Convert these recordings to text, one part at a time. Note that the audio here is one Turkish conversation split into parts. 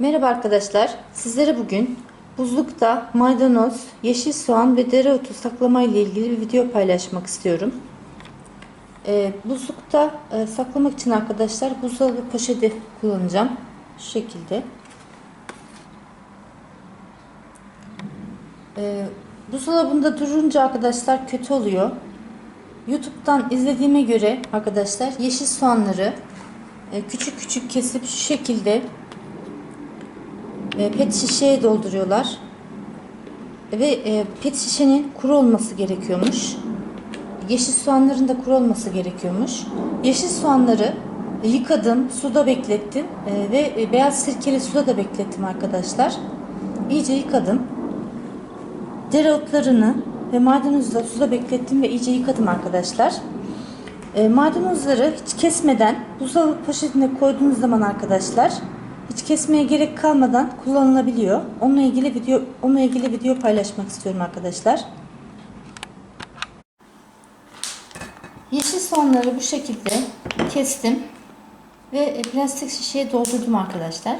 Merhaba arkadaşlar. Sizlere bugün buzlukta maydanoz, yeşil soğan ve dereotu saklama ile ilgili bir video paylaşmak istiyorum. Ee, buzlukta e, saklamak için arkadaşlar buzdolabı poşeti kullanacağım. Şu şekilde. Ee, buzdolabında durunca arkadaşlar kötü oluyor. YouTube'dan izlediğime göre arkadaşlar yeşil soğanları e, küçük küçük kesip şu şekilde e, pet şişeye dolduruyorlar. Ve e, pet şişenin kuru olması gerekiyormuş. Yeşil soğanların da kuru olması gerekiyormuş. Yeşil soğanları yıkadım, suda beklettim e, ve beyaz sirkeli suda da beklettim arkadaşlar. İyice yıkadım. Dereotlarını ve maydanozu da suda beklettim ve iyice yıkadım arkadaşlar. Maydanozları hiç kesmeden buzdolabı poşetine koyduğunuz zaman arkadaşlar hiç kesmeye gerek kalmadan kullanılabiliyor. Onunla ilgili video onunla ilgili video paylaşmak istiyorum arkadaşlar. Yeşil soğanları bu şekilde kestim ve e, plastik şişeye doldurdum arkadaşlar.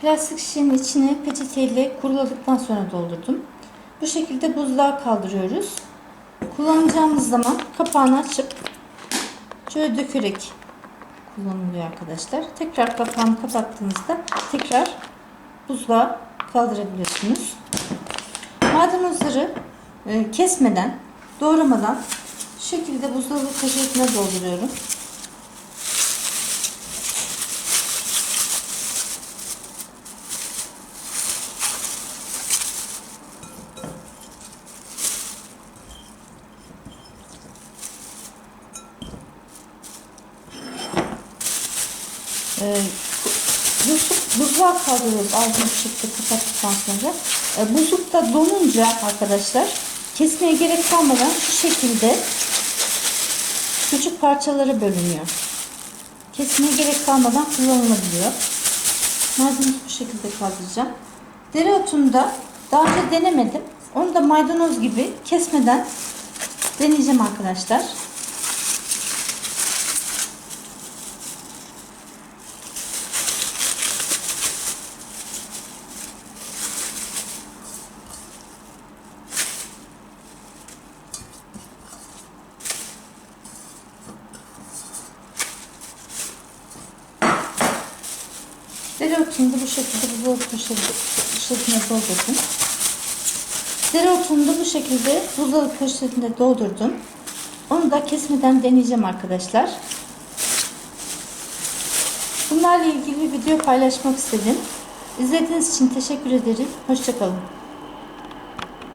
Plastik şişenin içine peçeteyle kuruladıktan sonra doldurdum. Bu şekilde buzluğa kaldırıyoruz. Kullanacağımız zaman kapağını açıp şöyle dökerek kullanılıyor arkadaşlar. Tekrar kapağını kapattığınızda tekrar buzluğa kaldırabiliyorsunuz. Maydanozları e, kesmeden, doğramadan şekilde buzdolabı poşetine dolduruyorum. Ee, buzluk, buzluğa kaldırıyoruz bu şekilde kapattıktan sonra. Ee, buzlukta donunca arkadaşlar kesmeye gerek kalmadan şu şekilde küçük parçalara bölünüyor. Kesmeye gerek kalmadan kullanılabiliyor. Maydanozu bu şekilde kaldıracağım. Dereotunu da daha önce denemedim. Onu da maydanoz gibi kesmeden deneyeceğim arkadaşlar. Dereotunu da bu şekilde buzdolabı poşetine doldurdum. Dereotunu da bu şekilde buzdolabı poşetine doldurdum. Onu da kesmeden deneyeceğim arkadaşlar. Bunlarla ilgili bir video paylaşmak istedim. İzlediğiniz için teşekkür ederim. Hoşçakalın.